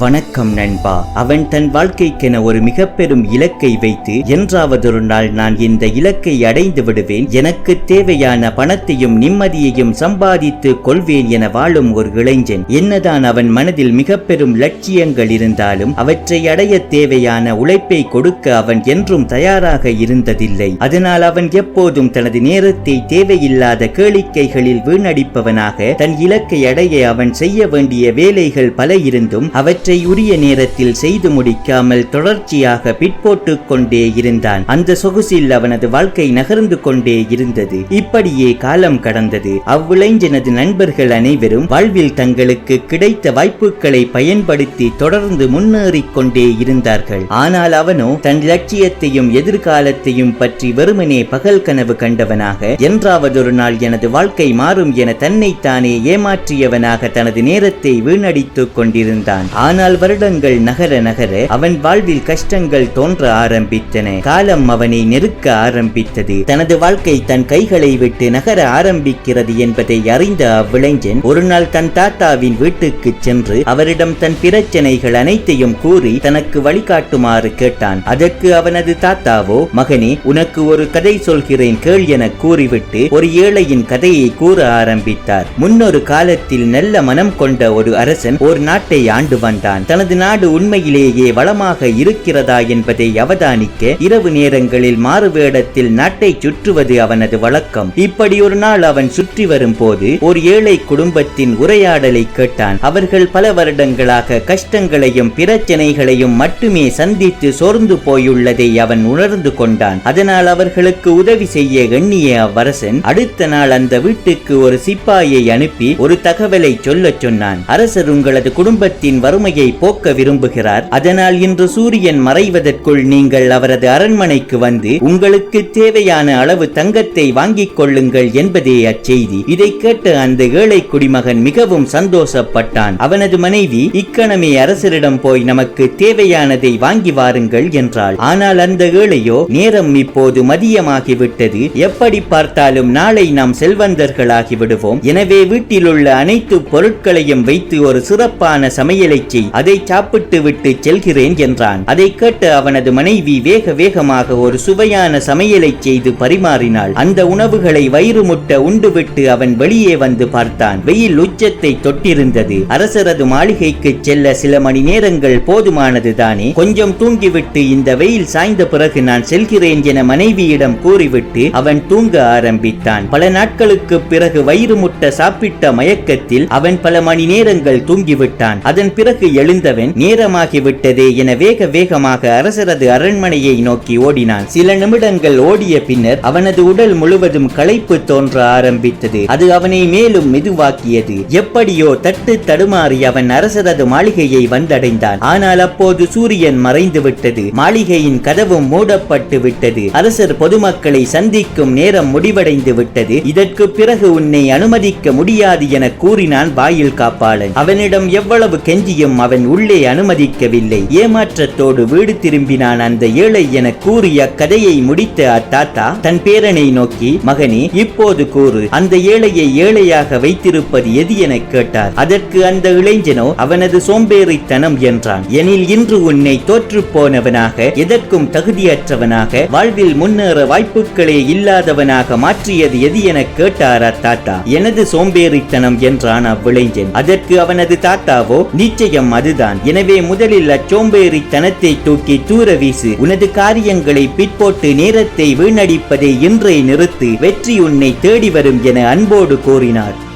வணக்கம் நண்பா. அவன் தன் வாழ்க்கைக்கென ஒரு மிக பெரும் இலக்கை வைத்து என்றாவதொரு நாள் நான் இந்த இலக்கை அடைந்து விடுவேன். எனக்கு தேவையான பணத்தையும் நிம்மதியையும் சம்பாதித்து கொள்வேன் என வாழும் ஒரு இளைஞன். என்னதான் அவன் மனதில் மிக பெரும் லட்சியங்கள் இருந்தாலும் அவற்றை அடைய தேவையான உழைப்பை கொடுக்க அவன் என்றும் தயாராக இருந்ததில்லை. அதனால் அவன் எப்போதும் தனது நேரத்தை தேவையில்லாத கேளிக்கைகளில் வீணடிப்பவனாக தன் இலக்கை அடைய அவன் செய்ய வேண்டிய வேலைகள் பல இருந்தும் அவற்றை உரிய நேரத்தில் செய்து முடிக்காமல் தொடர்ச்சியாக பிற்போட்டுக் கொண்டே இருந்தான். அந்த சொகுசில் அவனது வாழ்க்கை நகர்ந்து கொண்டே இருந்தது. இப்படியே காலம் கடந்தது. அவ்விளைஞனது நண்பர்கள் அனைவரும் வாழ்வில் தங்களுக்கு கிடைத்த வாய்ப்புகளை பயன்படுத்தி தொடர்ந்து முன்னேறிக் கொண்டே இருந்தார்கள். ஆனால் அவனோ தன் லட்சியத்தையும் எதிர்காலத்தையும் பற்றி வெறுமனே பகல் கனவு கண்டவனாக என்றாவதொரு நாள் எனது வாழ்க்கை மாறும் என தன்னைத்தானே ஏமாற்றியவனாக தனது நேரத்தை வீணடித்துக் கொண்டிருந்தான். ஆனால் வருடங்கள் நகர நகர அவன் வாழ்வில் கஷ்டங்கள் தோன்ற ஆரம்பித்தன. காலம் அவனை நெருக்க ஆரம்பித்தது. தனது வாழ்க்கை தன் கைகளை விட்டு நகர ஆரம்பிக்கிறது என்பதை அறிந்த அவ்விளைஞன் ஒரு நாள் தன் தாத்தாவின் வீட்டுக்கு சென்று அவரிடம் தன் பிரச்சனைகள் அனைத்தையும் கூறி தனக்கு வழிகாட்டுமாறு கேட்டான். அதற்கு அவனது தாத்தாவோ மகனே உனக்கு ஒரு கதை சொல்கிறேன் கேள் என கூறிவிட்டு ஒரு ஏழையின் கதையை கூற ஆரம்பித்தார். முன்னொரு காலத்தில் நல்ல மனம் கொண்ட ஒரு அரசன் ஒரு நாட்டை ஆண்டு வந்தான். தனது நாடு உண்மையிலேயே வளமாக இருக்கிறதா என்பதை அவதானிக்க இரவு நேரங்களில் மாறுவேடத்தில் நாட்டை சுற்றுவது அவனது வழக்கம். இப்படி ஒரு நாள் அவன் சுற்றி வரும்போது ஒரு ஏழை குடும்பத்தின் உரையாடலை கேட்டான். அவர்கள் பல வருடங்களாக கஷ்டங்களையும் பிரச்சனைகளையும் மட்டுமே சந்தித்து சோர்ந்து போயுள்ளதை அவன் உணர்ந்து கொண்டான். அதனால் அவர்களுக்கு உதவி செய்ய எண்ணிய அவ்வரசன் அடுத்த நாள் அந்த வீட்டுக்கு ஒரு சிப்பாயை அனுப்பி ஒரு தகவலை சொல்லச் சொன்னான். அரசர் உங்களது குடும்பத்தின் வறுமையை போக்க விரும்புகிறார். அதனால் இன்று சூரியன் மறைவதற்குள் நீங்கள் அவரது அரண்மனைக்கு வந்து உங்களுக்கு தேவையான அளவு தங்கத்தை வாங்கிக் கொள்ளுங்கள் என்பதே அச்செய்தி. இதை கேட்ட அந்த ஏழை குடிமகன் மிகவும் சந்தோஷப்பட்டான். அவனது மனைவி இக்கணமே அரசரிடம் போய் நமக்கு தேவையானதை வாங்கி வாருங்கள் என்றாள். ஆனால் அந்த ஏழையோ நேரம் இப்போது மதியமாகிவிட்டது. எப்படி பார்த்தாலும் நாளை நாம் செல்வந்தர்களாகி விடுவோம் எனவே வீட்டிலுள்ள அனைத்து பொருட்களையும் வைத்து ஒரு சிறப்பான சமையலை செய் அதை சாப்பிட்டு விட்டு செல்கிறேன் என்றான். அதை கேட்டு அவனது மனைவி வேக வேகமாக ஒரு சுவையான சமையலை செய்து பரிமாறினாள். அந்த உணவுகளை வயிறு முட்ட உண்டுவிட்டு அவன் வெளியே வந்து பார்த்தான். வெயில் உச்சத்தை தொட்டிருந்தது. அரசரது மாளிகைக்கு செல்ல சில மணி நேரங்கள் போதுமானது தானே. கொஞ்சம் தூங்கிவிட்டு இந்த வெயில் சாய்ந்த பிறகு நான் செல்கிறேன் என மனைவியிடம் கூறிவிட்டு அவன் தூங்க ஆரம்பித்தான். பல நாட்களுக்கு பிறகு வயிறு முட்ட சாப்பிட்ட மயக்கத்தில் அவன் பல மணி நேரங்கள் தூங்கிவிட்டான். அதன் பிறகு எழுந்தவன் நேரமாகிவிட்டதே என வேக வேகமாக அரசரது அரண்மனையை நோக்கி ஓடினான். சில நிமிடங்கள் ஓடிய பின்னர் அவனது உடல் முழுவதும் களைப்பு தோன்ற ஆரம்பித்தது. அது அவனை மேலும் மெதுவாக்கியது. எப்படியோ தட்டு தடுமாறி அவன் அரசரது மாளிகையை வந்தடைந்தான். ஆனால் அப்போது சூரியன் மறைந்து விட்டது. மாளிகையின் கதவும் மூடப்பட்டு விட்டது. அரசர் பொதுமக்களை சந்திக்கும் நேரம் முடிவடைந்து விட்டது. இதற்கு பிறகு உன்னை அனுமதிக்க முடியாது என கூறினான் வாயில் காப்பாளன். அவனிடம் எவ்வளவு கெஞ்சியும் அவன் உள்ளே அனுமதிக்கவில்லை. ஏமாற்றத்தோடு வீடு திரும்பினான். அந்த ஏழை என கூறிய கதையை முடித்த அத்தாத்தா தன் பேரனை நோக்கி மகனே இப்போது கூறு. அந்த ஏழையை ஏழையாக வைத்திருப்பது எது என கேட்டார். அதற்கு அந்த இளைஞனோ அவனது சோம்பேறித்தனம் என்றான். எனில் இன்று உன்னை தோற்று போனவனாக எதற்கும் தகுதியற்றவனாக வாழ்வில் முன்னேற வாய்ப்புகளே இல்லாதவனாக மாற்றியது எது என கேட்டார் அத்தாத்தா. எனது சோம்பேறித்தனம் என்றான் அவ்விளைஞன். அதற்கு அவனது தாத்தாவோ நிச்சயம் அதுதான். எனவே முதலில் அச்சோம்பேறித்தனத்தை தூக்கி தூர வீசு. உனது காரியங்களை பிற்போட்டு நேரத்தை வீணடிப்பதை இன்றே நிறுத்து. வெற்றி உன்னை தேடி வரும் என அன்போடு கூறினார்.